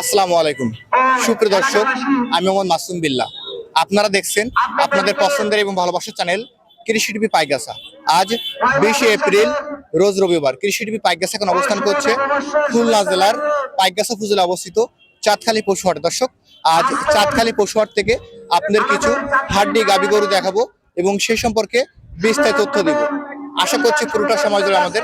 আসসালামু আলাইকুম। সুপ্রিয় দর্শক, আমি মোহাম্মদ মাসুম বিল্লাহ। আপনারা দেখছেন আপনাদের পছন্দের এবং ভালোবাসার চ্যানেল কৃষি টিভি পাইগাসা আজ বিশে এপ্রিল, রোজ রবিবার। কৃষি টিভি পাইগাসা এখন অবস্থান করছে খুলনা জেলার পাইগাসা ফুজলে অবস্থিত চাঁদখালি পশুহাট দর্শক, আজ চাঁদখালি পশুহাট থেকে আপনাদের কিছু হাড্ডি গাবি গরু দেখাবো এবং সেই সম্পর্কে বিস্তারিত তথ্য দিব। আশা করছি পুরোটা সময় ধরে আমাদের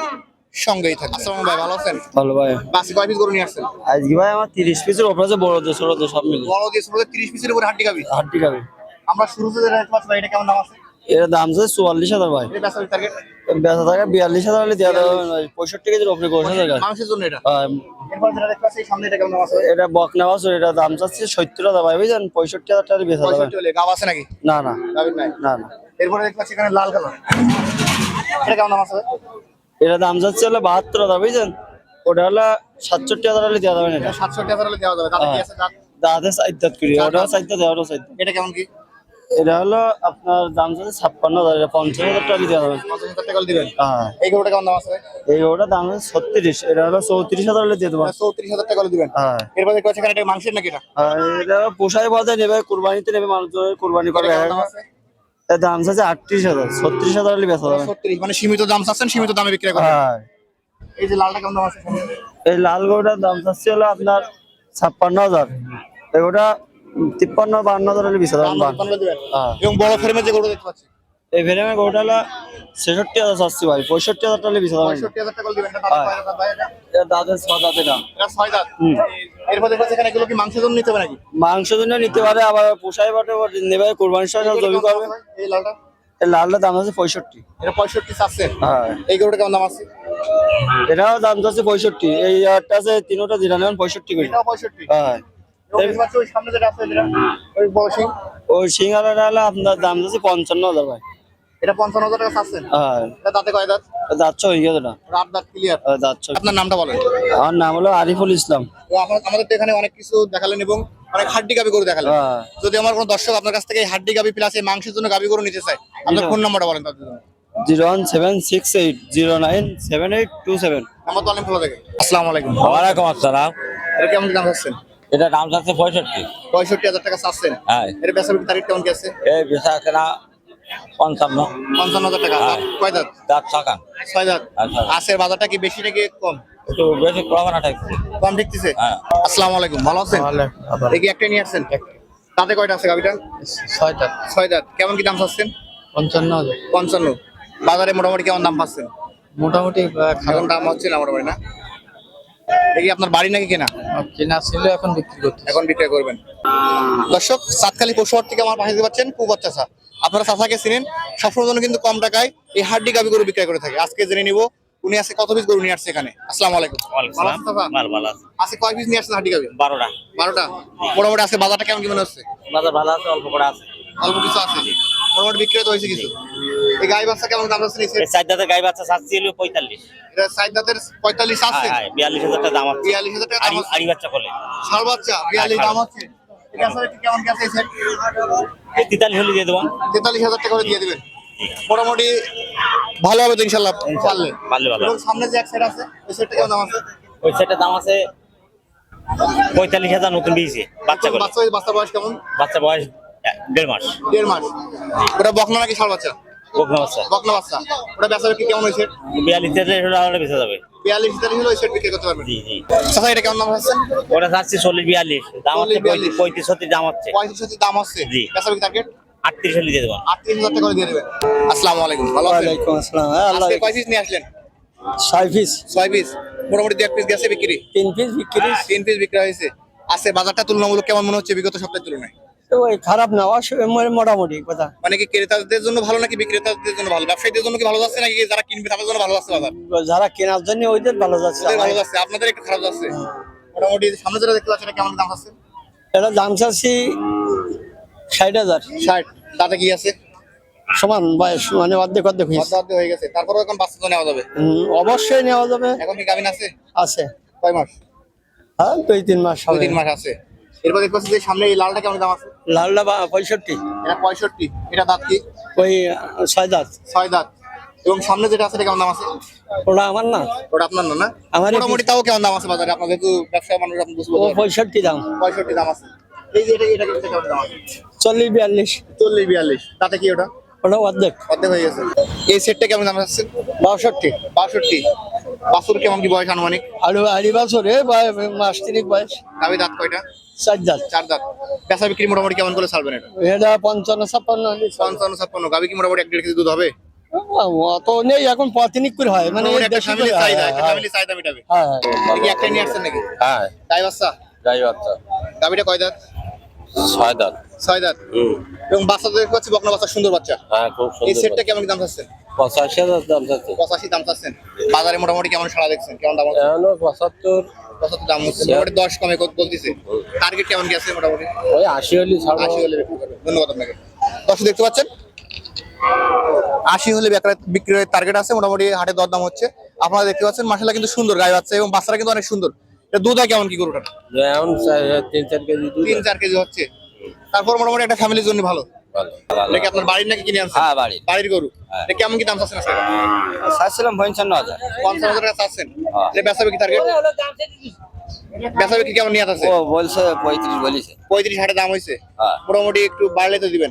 সঙ্গেই থাকবে। আসসালামু ভাই ভালো আছেন? ভালো ভাই। বাসি কয় পিস গরু নিয়ে আসছেন? আজকে ভাই আমার তিরিশ পিসের ওপরে আছে বড় ছোট সব মিলে। বড় দিয়ে ছোট তিরিশ পিসের উপরে হাড্ডি গাবি হাড্ডি খাবে। আমরা শুরুতে যেটা দেখতে পাচ্ছি ভাই, এটা কেমন দাম আছে? এর দাম আছে চুয়াল্লিশ হাজার ভাই। এটা বেচার টার্গেট বেচা টাকা বিয়াল্লিশ হাজার হলে দেওয়া যাবে না, পঁয়ষট্টি কেজির ওপরে করছে টাকা মাংসের জন্য এটা? এরপর যেটা দেখতে পাচ্ছি সামনে এটা কেমন দাম আছে এটা বকনা বাছুর এটা দাম চাচ্ছে সত্তর হাজার ভাই বুঝছেন পঁয়ষট্টি হাজার টাকা বেচা হলে গাব আছে নাকি? না না। গাবির নাই? না না। এরপরে দেখতে পাচ্ছি এখানে লাল কালার। এটা কেমন দাম আছে? এটা দাম যাচ্ছে হলো বাহাত্তর হাজার বুঝছেন? ওটা হলো সাতষট্টি হাজার হলে দেওয়া যাবে না এটা। সাতষট্টি হাজার হলে দেওয়া যাবে। তাতে কি আছে দাঁত? দাঁতে করি ওটাও সাইদাত ওটাও সাইদাত এটা কেমন কি? এটা হলো আপনার দাম যাচ্ছে ছাপ্পান্ন হাজার এটা পঞ্চাশ হাজার টাকা দেওয়া যাবে। পঞ্চাশ হাজার টাকা হলে দিবেন? হ্যাঁ। এই গরুটা কেমন দাম আছে? এই ওটা দাম হচ্ছে ছত্রিশ এটা হলো চৌত্রিশ হাজার হলে দিয়ে দেবো। চৌত্রিশ হাজার টাকা দিবেন। হ্যাঁ। এরপর দেখতে পাচ্ছি এটা মাংসের নাকি এটা? এটা পোষায় বাজারে নেবে কুরবানিতে নেবে মানুষজন কুরবানি এটা করবে কেমন দাম আছে? এর দাম আছে আটত্রিশ হাজার ছত্রিশ হাজার হলে বেচা যাবে। মানে সীমিত দাম চাচ্ছেন সীমিত দামে বিক্রি করেন। হ্যাঁ। এই যে লালটা কেমন দাম আছে? এই লাল গরুটার দাম চাচ্ছি হলো আপনার ছাপ্পান্ন হাজার। এই গরুটা তিপ্পান্ন বান্ন হাজার হলে বেচা যাবে হ্যাঁ। এবং বড় ফ্রেমের যে গরু দেখতে পাচ্ছি। এই ভেরিয়ামের গরুটা হলো ছেষট্টি হাজার চাচ্ছি ভাই পঁয়ষট্টি হাজার টাকা পঁয়ষট্টি হাজার দিবেন দাঁতের দাঁত এটা? এটা এটা। ছয় দাঁত? কি মাংসের জন্য নিতে পারে আবার পোষায় বাটে নেবে কোরবানির সব জমি করবে। এই লালটা? দাম আছে পঁয়ষট্টি। এটা পঁয়ষট্টি চাচ্ছে? হ্যাঁ। এই গরুটা কেমন দাম আছে? এটাও দাম যাচ্ছে পঁয়ষট্টি। এই একটা আছে তিনোটা জিরা নেবেন পঁয়ষট্টি করে। পঁয়ষট্টি? হ্যাঁ। ওই সিঙ্গারাটা হলে আপনার দাম যাচ্ছে পঞ্চান্ন হাজার ভাই। এটা পঞ্চান্ন হাজার টাকা চাচ্ছেন হ্যাঁ। দাঁতে কয় দাঁত? যাচ্ছে হয়ে গেছে না। রাত দাঁত ক্লিয়ার যাচ্ছে আপনার নামটা বলেন। আমার নাম হলো আরিফুল ইসলাম। তো আপনার- আমাদের তো এখানে অনেক কিছু দেখালেন এবং অনেক হাড্ডি গাবি গরু দেখালেন। হ্যাঁ। যদি আমার কোনো দর্শক আপনার কাছ থেকে এই হাড্ডি গাবি প্লাস এই মাংসের জন্য গাবি গরু নিতে চায় আপনার ফোন নাম্বারটা বলেন তাদের জন্য। Zero one seven six eight zero nine seven eight two seven. Number তো অনেক ভালো থাকে আসসালামু আলাইকুম। ওয়ালাইকুম আসসালাম। এটা কেমন দাম চাচ্ছেন এটা দাম পঁয়ষট্টি। পঁয়ষট্টি হাজার টাকা চাচ্ছেন হ্যাঁ। এটা তারিখ কেমন কি আছে? এই পঞ্চান্ন। পঞ্চান্ন হাজার টাকা। দাঁত কয় দাঁত? দাঁত ছাকা ছয় দাঁত। আচ্ছা। আজকের বাজারটা কি বেশি নাকি কম? একটু বেশি কম দেখতেছে হ্যাঁ। আসসালামু আলাইকুম ভালো আছেন? দেখি একটা নিয়ে আসছেন? তাতে কয়টা আছে গাবিটা? ছয়টা ছয় দাঁত। কেমন কি দাম চাচ্ছেন? পঞ্চান্ন হাজার। পঞ্চান্ন। বাজারে মোটামুটি কেমন দাম পাচ্ছেন? মোটামুটি এখন দাম হচ্ছে না মোটামুটি না? দেখি আপনার বাড়ি নাকি কেনা? কেনা ছিল এখন বিক্রি করতে এখন বিক্রয় করবেন। দর্শক সাতখালি পশুহাট থেকে আমার পাশে দেখতে পাচ্ছেন কুবার চাষা আপনারা চাষাকে চিনেন সবসময় জন্য কিন্তু কম টাকায় এই হাড্ডি গাবি গরু বিক্রয় করে থাকে। আজকে জেনে নিব উনি আজকে কত পিস গরু নিয়ে আসছে এখানে। আসসালামু আলাইকুম। আজকে কয় পিস নিয়ে আসছেন হাড্ডি গাবি বারোটা। বারোটা? মোটামুটি আজকে বাজারটা কেমন কি মনে হচ্ছে? বাজার ভালো আছে অল্প করে আছে। অল্প কিছু আছে। মোটামুটি বিক্রয় তো হয়েছে কিছু। এই গাই বাচ্চা কেমন দাম আছে এই চারটাতে গাই বাচ্চা চাচ্ছি হলো পঁয়তাল্লিশ। এটা সাইড দাঁতের পঁয়তাল্লিশ আছে? হ্যাঁ বিয়াল্লিশ হাজার টাকা দাম আছে। টাকা দাম আড়ি বাচ্চা বাচ্চা দাম কেমন কি আছে এই তেতাল্লিশ হলে দিয়ে দেবো। তেতাল্লিশ হাজার টাকা করে দিয়ে দিবেন। মোটামুটি ভালো হবে তো ইনশাল্লাহ পারলে। পারলে ভালো এবং সামনে যে এক সেট আছে ওই সেটটা কেমন দাম আছে? ওই সেটের দাম আছে পঁয়তাল্লিশ হাজার নতুন বিয়েছে বাচ্চা বাচ্চা বাচ্চা বয়স কেমন? বাচ্চা বয়স দেড় মাস। দেড় মাস। ওটা বকনা নাকি ষাট বাচ্চা? বকনা বাচ্চা। বকনা বাচ্চা। ওটা বেচা বিক্রি কেমন হয়েছে? বিয়াল্লিশ তেতাল্লিশ হলে বেঁচে যাবে। বিয়াল্লিশ তেতাল্লিশ হলে সেট বিক্রি করতে পারবেন? জি জি। চাচা এটা কেমন দাম হচ্ছে? ওটা চল্লিশ বিয়াল্লিশ। দাম হচ্ছে পঁয়ত্রিশ ছত্রিশ দাম হচ্ছে। পঁয়ত্রিশ দাম হচ্ছে? জি। বেচা বিক্রি টার্গেট আটত্রিশ হলে দিয়ে দেবো। আটত্রিশ হাজার টাকা করে দিয়ে দেবেন। আসসালামু আলাইকুম। ভালো আসসালাম। হ্যাঁ আল্লাহ কয় পিস নিয়ে আসলেন? ছয় পিস ছয় পিস মোটামুটি দু এক পিস গেছে বিক্রি? তিন পিস বিক্রি। তিন পিস বিক্রি হয়েছে। আজকে বাজারটা তুলনামূলক কেমন মনে হচ্ছে বিগত সপ্তাহের তুলনায়? ওই খারাপ না মোটামুটি কথা। মানে কি ক্রেতাদের জন্য ভালো নাকি বিক্রেতাদের জন্য ভালো? ব্যবসায়ীদের জন্য কি ভালো যাচ্ছে নাকি যারা কিনবে তাদের জন্য ভালো যাচ্ছে বাজার? যারা কেনার জন্য ওইদের ভালো যাচ্ছে। ভালো যাচ্ছে আপনাদের একটু খারাপ যাচ্ছে। মোটামুটি সামনে যেটা দেখতে পাচ্ছি কেমন দাম আছে এটা দাম চাচ্ছি ষাট হাজার। ষাট। তাতে কি আছে? সমান বয়স মানে অর্ধেক অর্ধেক হয়েছে। অর্ধ অর্ধ হয়ে গেছে। তারপরে এখন বাচ্চা তো নেওয়া যাবে? অবশ্যই নেওয়া যাবে। এখন কি গাভিন আছে? আছে। কয় মাস? হ্যাঁ দুই তিন মাস দুই তিন মাস আছে। এরপর দেখতে পাচ্ছি যে সামনে এই লালটা কেমন দাম আছে? লালটা পঁয়ষট্টি। এটা পঁয়ষট্টি। এটা দাঁত কি? ওই ছয় দাঁত। ছয় দাঁত। এবং সামনে যেটা আছে কেমন দাম আছে? ওটা আমার না। ওটা আপনার না না? আমারই মোটামুটি তাও কেমন দাম আছে বাজারে? আপনার যেহেতু ব্যবসা মানুষ আপনি বুঝতে ও পঁয়ষট্টি দাম। পঁয়ষট্টি দাম আছে। এই যে এটা এটা কেমন দাম আছে? চল্লিশ বিয়াল্লিশ। চল্লিশ বিয়াল্লিশ। তাতে কি ওটা? ওটা অর্ধেক। অর্ধেক হয়ে গেছে। এই সেটটা কেমন দাম আছে? বাষট্টি। বাষট্টি। বাছুর কেমন কি বয়স আনুমানিক? আড়ু আড়ি বছর এ মাস তিনিক বয়স। দাবি দাঁত কয়টা? চার জাত। চার দাঁত পেশা বিক্রি মোটামুটি কেমন করে ছাড়বেন এটা? এটা পঞ্চান্ন ছাপ্পান্ন পঞ্চান্ন ছাপ্পান্ন। গাবি কি মোটামুটি এক দেড় কেজি দুধ হবে? অত নেই এখন পঁয়ত্রিশ করে হয়। মানে একটা ফ্যামিলি চাহিদা একটা হ্যাঁ, ফ্যামিলি চাহিদা মেটাবে। হ্যাঁ, হ্যাঁ। এটা নিয়ে আসছেন নাকি? হ্যাঁ। তাই বাচ্চা? যাই বাচ্চা। গাবিটা কয় দাঁত? ছয় দাঁত। ছয় দাঁত। এবং বাচ্চা দেখতে পাচ্ছি বকনা বাচ্চা সুন্দর বাচ্চা। হ্যাঁ খুব এই সেটটা কেমন দাম চাচ্ছেন? পঁচাশি হাজার দাম যাচ্ছে পঁচাশি দাম চাচ্ছেন। বাজারে মোটামুটি কেমন সাড়া দেখছেন? কেমন দাম পঁচাত্তর পঁচাত্তর দাম হচ্ছে মোটামুটি দশ কমে কত বলতেছে। টার্গেট কেমন আছে মোটামুটি? ওই আশি হলে আশি হলে ধন্যবাদ আপনাকে। দর্শক দেখতে পাচ্ছেন? আশি হলে বেকার- বিক্রির টার্গেট আছে মোটামুটি হাটে দর দাম হচ্ছে। আপনারা দেখতে পাচ্ছেন মাসালা কিন্তু সুন্দর গায়ে বাচ্চা এবং বাচ্চারা কিন্তু অনেক সুন্দর। এটা দুধ কেমন কি এখন তিন চার কেজি তিন চার কেজি হচ্ছে। তারপর মোটামুটি একটা ফ্যামিলির জন্য ভালো। ভালো। এটা কি আপনার বাড়ির নাকি কিনে আনছেন? হ্যাঁ বাড়ি বাড়ির গরু। এটা কেমন কি দাম চাচ্ছেন আজকে? চাচ্ছিলাম পঞ্চান্ন হাজার। পঞ্চাশ হাজার টাকা চাচ্ছেন? হ্যাঁ। এটা বেচা বিক্রি টার্গেট বেচা বিক্রি কেমন নিয়ে আছে? ও বলছে পঁয়ত্রিশ বলেছে। পঁয়ত্রিশ হাটে দাম হয়েছে হ্যাঁ। মোটামুটি একটু বাড়লে তো দিবেন।